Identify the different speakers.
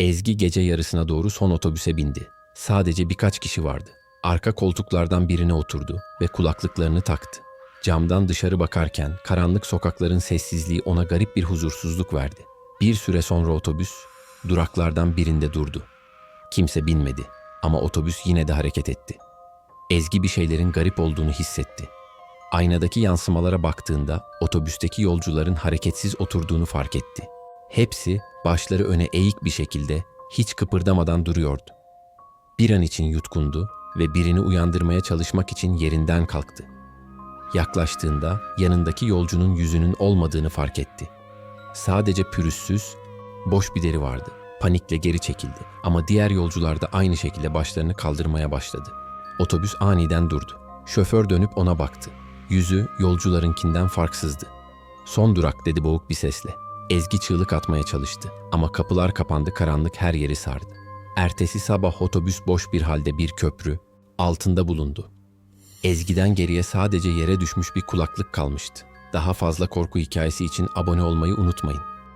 Speaker 1: Ezgi gece yarısına doğru son otobüse bindi. Sadece birkaç kişi vardı. Arka koltuklardan birine oturdu ve kulaklıklarını taktı. Camdan dışarı bakarken karanlık sokakların sessizliği ona garip bir huzursuzluk verdi. Bir süre sonra otobüs duraklardan birinde durdu. Kimse binmedi ama otobüs yine de hareket etti. Ezgi bir şeylerin garip olduğunu hissetti. Aynadaki yansımalara baktığında otobüsteki yolcuların hareketsiz oturduğunu fark etti. Hepsi başları öne eğik bir şekilde hiç kıpırdamadan duruyordu. Bir an için yutkundu ve birini uyandırmaya çalışmak için yerinden kalktı. Yaklaştığında yanındaki yolcunun yüzünün olmadığını fark etti. Sadece pürüzsüz, boş bir deri vardı. Panikle geri çekildi ama diğer yolcular da aynı şekilde başlarını kaldırmaya başladı. Otobüs aniden durdu. Şoför dönüp ona baktı. Yüzü yolcularınkinden farksızdı. Son durak dedi boğuk bir sesle. Ezgi çığlık atmaya çalıştı ama kapılar kapandı karanlık her yeri sardı. Ertesi sabah otobüs boş bir halde bir köprü altında bulundu. Ezgi'den geriye sadece yere düşmüş bir kulaklık kalmıştı. Daha fazla korku hikayesi için abone olmayı unutmayın.